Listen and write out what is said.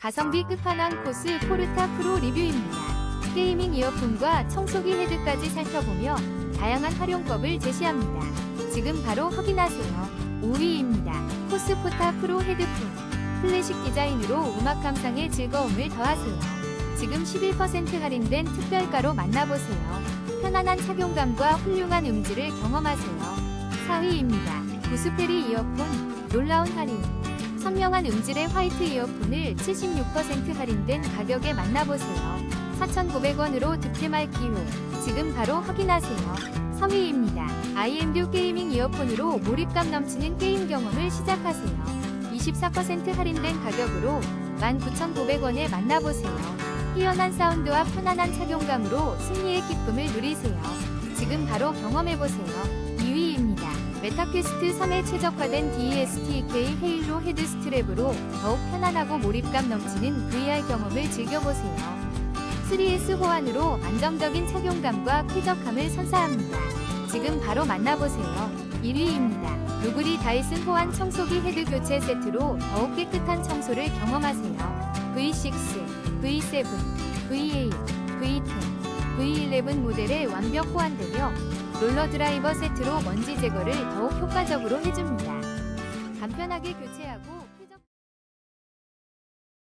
가성비 끝판왕 코스 포르타 프로 리뷰입니다. 게이밍 이어폰과 청소기 헤드까지 살펴보며 다양한 활용법을 제시합니다. 지금 바로 확인하세요. 5위입니다. 코스 포타 프로 헤드폰. 클래식 디자인으로 음악 감상에 즐거움을 더하세요. 지금 11% 할인된 특별가로 만나보세요. 편안한 착용감과 훌륭한 음질을 경험하세요. 4위입니다. 구스페리 이어폰. 놀라운 할인. 선명한 음질의 화이트 이어폰을 76% 할인된 가격에 만나보세요. 4,900원으로 득템할 기회. 지금 바로 확인하세요. 3위입니다. IMD 게이밍 이어폰으로 몰입감 넘치는 게임 경험을 시작하세요. 24% 할인된 가격으로 19,900원에 만나보세요. 뛰어난 사운드와 편안한 착용감으로 승리의 기쁨을 누리세요. 지금 바로 경험해보세요. 2위입니다. 메타퀘스트 3에 최적화된 DSTK 헤일로 헤드 스트랩으로 더욱 편안하고 몰입감 넘치는 VR 경험을 즐겨보세요. 3S 호환으로 안정적인 착용감과 쾌적함을 선사합니다. 지금 바로 만나보세요. 1위입니다. 루그리 다이슨 호환 청소기 헤드 교체 세트로 더욱 깨끗한 청소를 경험하세요. V6, V7, V8, V10, V11 모델에 완벽 호환되며 롤러 드라이버 세트로 먼지 제거를 더욱 효과적으로 해줍니다. 간편하게 교체하고